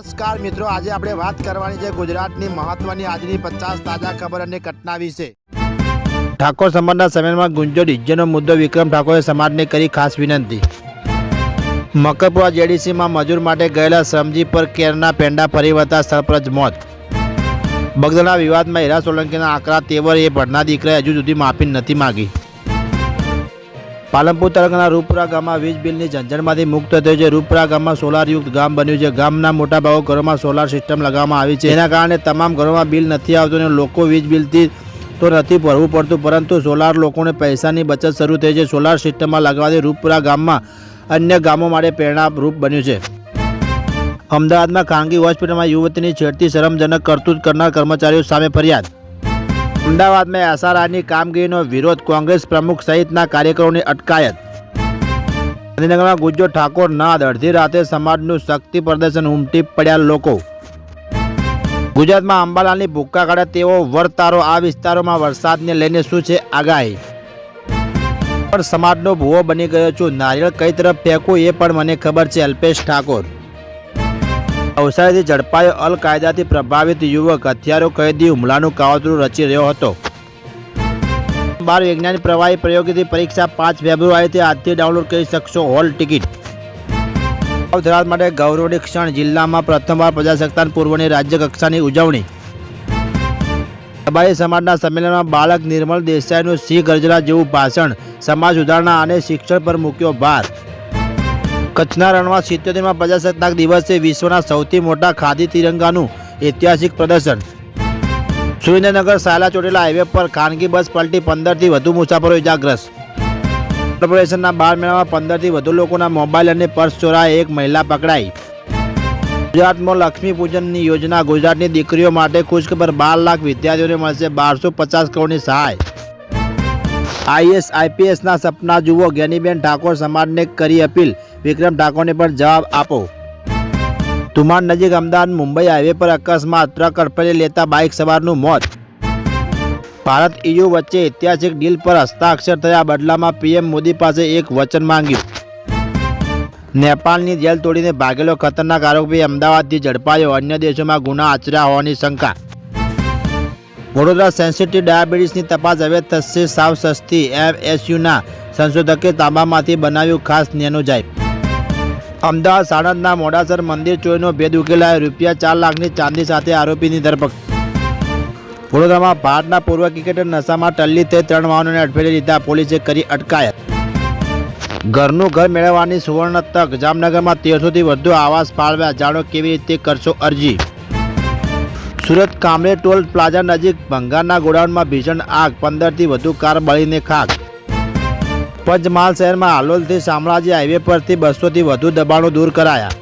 નમસ્કાર મિત્રો, આજે આપણે વાત કરવાની છે ગુજરાતની મહત્વની આજની પચાસ તાજા ખબર અને ઘટના વિશે. ઠાકોર સમાજના સમયમાં ગુંજો ડીજેનો મુદ્દો વિક્રમ ઠાકોરે સમાજને કરી ખાસ વિનંતી. મકરપુરા જેડીસીમાં મજૂર માટે ગયેલા શ્રમજી પર કેરના પેંડા ફરી વળતા સરપ્રજ મોત. બગદના વિવાદમાં હીરા સોલંકીના આકરા તેવર એ ભણના દીકરાએ હજુ સુધી માફી નથી માગી. પાલનપુર તાલુકાના રૂપરા ગામમાં વીજ બિલની ઝંઝણમાંથી મુક્ત થયો છે. રૂપરા ગામમાં સોલારયુક્ત ગામ બન્યું છે. ગામના મોટા ભાગો ઘરોમાં સોલાર સિસ્ટમ લગાવવામાં આવી છે. એના કારણે તમામ ઘરોમાં બિલ નથી આવતું અને લોકો વીજ બિલથી તો નથી ભરવું પડતું. પરંતુ સોલાર લોકોને પૈસાની બચત શરૂ થઈ છે. સોલાર સિસ્ટમમાં લગાવવાથી રૂપરા ગામમાં અન્ય ગામો માટે પ્રેરણારૂપ બન્યું છે. અમદાવાદમાં ખાનગી હોસ્પિટલમાં યુવતીની છેડતી શરમજનક કરતૂત કરનાર કર્મચારીઓ સામે ફરિયાદ અમદાવાદમાં એસઆરઆરની કામગીરીનો વિરોધ કોંગ્રેસ પ્રમુખ સહિતના કાર્યકરોની અટકાયત. ગાંધીનગરમાં ગુજ્જો ઠાકોર નાદ. અડધી રાતે સમાજનું શક્તિ પ્રદર્શન ઉમટી પડ્યા લોકો. ગુજરાતમાં અંબાલાલની ભૂક્કા કાઢે તેવો વર્તારો. આ વિસ્તારોમાં વરસાદને લઈને શું છે આગાહી? પણ સમાજનો ભૂવો બની ગયો છું. નારિયેળ કઈ તરફ ફેંકું એ પણ મને ખબર છે અલ્પેશ ઠાકોર. નવસારીથી ઝડપાયો અલ કાયદાથી પ્રભાવિત યુવક હથિયારો કૈદી હુમલાનું કાવતરું રચી રહ્યો હતો. બાર વૈજ્ઞાનિક પ્રવાહી પ્રયોગથી પરીક્ષા પાંચ ફેબ્રુઆરીથી આજથી ડાઉનલોડ કરી શકશો હોલ ટિકિટ. ગુજરાત માટે ગૌરવની ક્ષણ જિલ્લામાં પ્રથમવાર પ્રજાસત્તાક પૂર્વની રાજ્ય કક્ષાની ઉજવણી. સબાઈ સમાજના સંમેલનમાં બાળક નિર્મલ દેસાઈનું સિંહ ગર્જના જેવું ભાષણ સમાજ સુધારણા અને શિક્ષણ પર મૂક્યો ભાર. કચ્છના રણમાં સિત્યોતેરમાં પ્રજાસત્તાક દિવસે વિશ્વના સૌથી મોટા ખાદી તિરંગાનું ઐતિહાસિક પ્રદર્શન. સુરેન્દ્રનગર સાયલા ચોટીલા હાઈવે પર ખાનગી બસ પલટી પંદરથી વધુ મુસાફરો ઇજાગ્રસ્ત. કોર્પોરેશનના બાર મહિનામાં પંદરથી વધુ લોકોના મોબાઈલ અને પર્સ ચોરાય એક મહિલા પકડાઈ. ગુજરાતમાં લક્ષ્મી પૂજનની યોજના, ગુજરાતની દીકરીઓ માટે ખુશખબર બાર લાખ વિદ્યાર્થીઓને મળશે બારસો પચાસ કરોડની સહાય. આઈએસ આઈપીએસના સપના જુઓ, જ્ઞાનીબેન ઠાકોર સમાજને કરી અપીલ. વિક્રમ ઠાકોરને પણ જવાબ આપો. તુમાન નજીક અમદાવાદ મુંબઈ હાઈવે પર અકસ્માત. ટ્રક અડફેટે લેતા બાઇક સવારનું મોત. ભારત ઇયુ વચ્ચે ઐતિહાસિક ડીલ પર હસ્તાક્ષર થયા બદલામાં પીએમ મોદી પાસે એક વચન માંગ્યું. નેપાળની જેલ તોડીને ભાગેલો ખતરનાક આરોપી અમદાવાદથી ઝડપાયો. અન્ય દેશોમાં ગુના આચર્યા હોવાની શંકા. વડોદરા સેન્સિટિવ ડાયાબિટીસની તપાસ હવે થશે સાવ સસ્તી એમએસયુના સંશોધકે તાંબામાંથી બનાવ્યું ખાસ નેનોજાઇપ અમદાવાદ સાણંદના મોડાસર મંદિર ચોરીનો ભેદ ઉકેલાય. રૂપિયા ચાર લાખની ચાંદી સાથે આરોપીની ધરપકડ. વડોદરામાં ભારતના પૂર્વ ક્રિકેટર નશામાં ટલ્લી થઈ ત્રણ વાહનોને અડફેટે લીધા. પોલીસે કરી અટકાયત. ઘરનું ઘર મેળવવાની સુવર્ણ તક. જામનગરમાં તેરસોથી વધુ આવાસ ફાળવ્યા. જાણો કેવી રીતે કરશો અરજી? સુરત કામરે ટોલ પ્લાઝા નજીક ભંગારના ગોડાઉનમાં ભીષણ આગ. પંદરથી વધુ કાર બળીને ખાક. પંચમહાલ શહેરમાં હાલોલથી શામળાજી હાઈવે પરથી બસોથી વધુ દબાણો દૂર કરાયા.